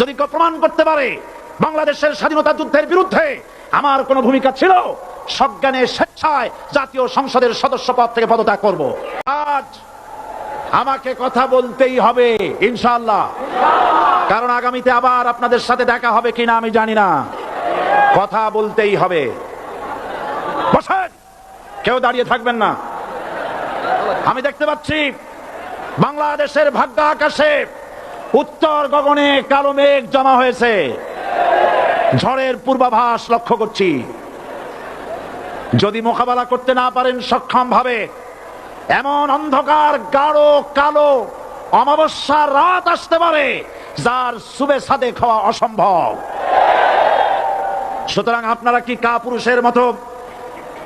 যদি কেউ প্রমাণ করতে পারে বাংলাদেশের স্বাধীনতা যুদ্ধের বিরুদ্ধে আমার কোনো ভূমিকা ছিল, সজ্ঞানে স্বেচ্ছায় জাতীয় সংসদের সদস্য পদ থেকে পদত্যাগ করব। আজ আমাকে কথা বলতেই হবে ইনশাল্লাহ কারণ আগামীতে আবার আপনাদের সাথে দেখা হবে কিনা আমি জানি না। কথা বলতেই হবে। বসেন, কেউ দাঁড়িয়ে থাকবেন না। আমি দেখতে পাচ্ছি বাংলাদেশের ভাগ্য আকাশে উত্তর গগনে কালো মেঘ জমা হয়েছে। ঝড়ের পূর্বাভাস লক্ষ্য করছি। যদি মোকাবেলা করতে না পারেন সক্ষম ভাবে এমন অন্ধকার, গাঢ়, কালো, অমাবস্যার রাত আসতে পারে, যার সুবে সাদে খাওয়া অসম্ভব। সুতরাং আপনারা কি কা পুরুষের মতো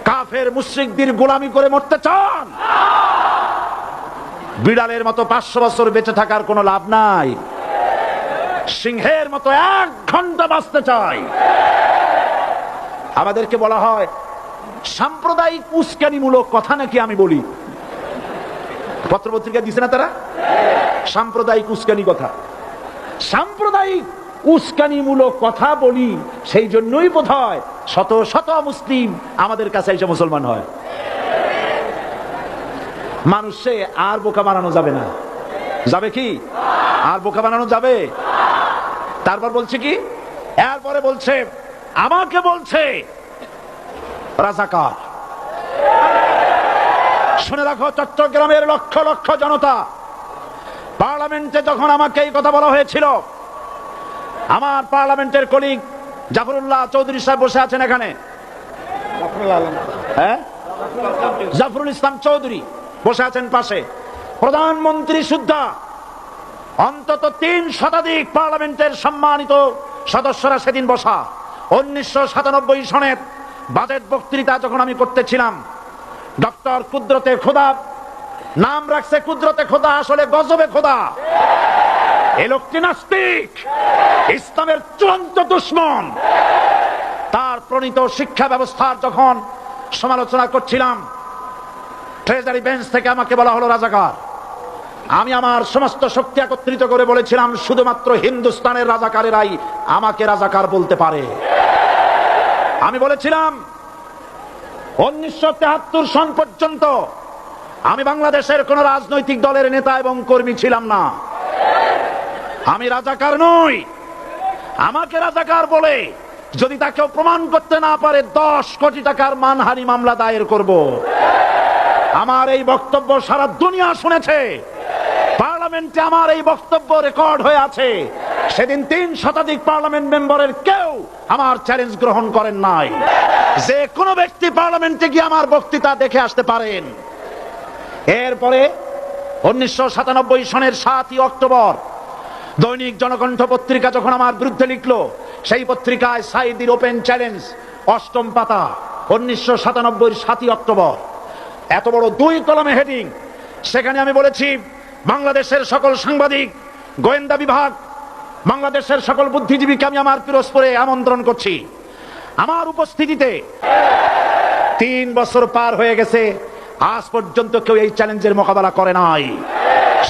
কাফের মুশ্রিকদের গোলামি করে মরতে চান? বিড়ালের মতো পাঁচশো বছর বেঁচে থাকার কোনো লাভ নাই। সিংহের মতো এক ঘণ্টা বাঁচতে চাই। আমাদেরকে বলা হয় সাম্প্রদায়িক উস্কানিমূলক কথা নাকি আমি বলি? পত্রপত্রিকা দিছে না তারা? সাম্প্রদায়িক উস্কানি কথা। সাম্প্রদায়িক উস্কানিমূলক কথা বলি, সেই জন্যই বোধ হয় শত শত মুসলিম আমাদের কাছে এসে মুসলমান হয়। মানুষে আর বোকা বানানো যাবে না। যাবে কি? আর বোকা বানানো যাবে? তারপর বলছে কি? এরপরে বলছে আমাকে বলছে রাজাকার। শুনে রাখো চট্টগ্রামের লক্ষ লক্ষ জনতা পার্লামেন্টে যখন আমাকে এই কথা বলা হয়েছিল আমার পার্লামেন্টের কলিগ জাফরুল্লাহ চৌধুরী সাহেব বসে আছেন এখানে। হ্যাঁ? জাফরুল ইসলাম চৌধুরী। বসে আছেন পাশে। প্রধানমন্ত্রী সুদ্ধা, অন্তত তিন শতাধিক পার্লামেন্টের সম্মানিত সদস্যরা সেদিন বসা। উনিশশো সাতানব্বই সনের বাজেট বক্তৃতা যখন আমি করতেছিলাম ডক্টর কুদরতে খোদা, নাম রাখছে কুদরতে খোদা, আসলে গজবে খোদা। এ লোকটি নাস্তিক, ইসলামের চূড়ান্ত দুশ্মন। তার প্রণীত শিক্ষা ব্যবস্থার যখন সমালোচনা করছিলাম ট্রেজারি বেঞ্চ থেকে আমাকে বলা হলো রাজাকার। আমি আমার সমস্ত শক্তি একত্রিত করে বলেছিলাম, শুধুমাত্র হিন্দুস্তানের রাজাকারেরাই আমাকে রাজাকার বলতে পারে। আমি বলেছিলাম, উনিশশো সন পর্যন্ত আমি বাংলাদেশের কোন রাজনৈতিক দলের নেতা এবং কর্মী ছিলাম না। আমি রাজাকার নই। আমাকে রাজাকার বলে যদি তাকেও প্রমাণ করতে না পারে, দশ কোটি টাকার মানহানি মামলা দায়ের করব। আমার এই বক্তব্য সারা দুনিয়া শুনেছে। পার্লামেন্টে আমার এই বক্তব্য রেকর্ড হয়ে আছে। সেদিন তিন শতাধিক পার্লামেন্ট মেম্বারের কেউ আমার চ্যালেঞ্জ গ্রহণ করেন নাই। যে কোনো ব্যক্তি পার্লামেন্টে গিয়ে আমার বক্তৃতা দেখে আসতে পারেন। এরপরে উনিশশো সাতানব্বই সনের সাতই অক্টোবর দৈনিক জনকণ্ঠ পত্রিকা যখন আমার বিরুদ্ধে লিখলো, সেই পত্রিকায় সাইদির ওপেন চ্যালেঞ্জ অষ্টম পাতা, উনিশশো সাতানব্বই সাতই অক্টোবর। এত বড় দুই কলমে হেডিং। সেখানে আমি বলেছি, বাংলাদেশের সকল সাংবাদিক, গোয়েন্দা বিভাগ, বাংলাদেশের সকল বুদ্ধিজীবীকে আমি আমার পিরস্পরে আমন্ত্রণ করছি। আমার উপস্থিতিতে তিন বছর পার হয়ে গেছে, আজ পর্যন্ত কেউ এই চ্যালেঞ্জের মোকাবেলা করে নাই।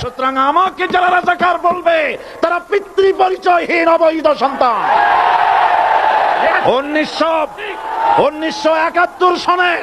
সুতরাং আমাকে যারা রাজাকার বলবে, তারা পিতৃ পরিচয়হীন অবৈধ সন্তান। উনিশশো উনিশশো একাত্তর সনের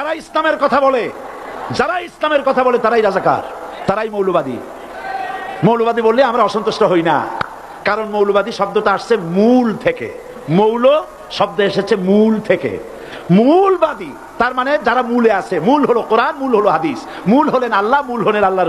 যারা ইসলামের কথা বলে, যারা ইসলামের কথা বলে, তারাই রাজাকার, তারাই মৌলবাদী। মৌলবাদী বললে আমরা অসন্তুষ্ট হই না, কারণ মৌলবাদী শব্দটা আসছে মূল থেকে। মৌল শব্দ এসেছে মূল থেকে। মূলবাদী, তার মানে যারা মূলে আছে, মূল হলো কোরআন, মূল হলো হাদিস, মূল হলেন আল্লাহ, মূল হলেন আল্লাহ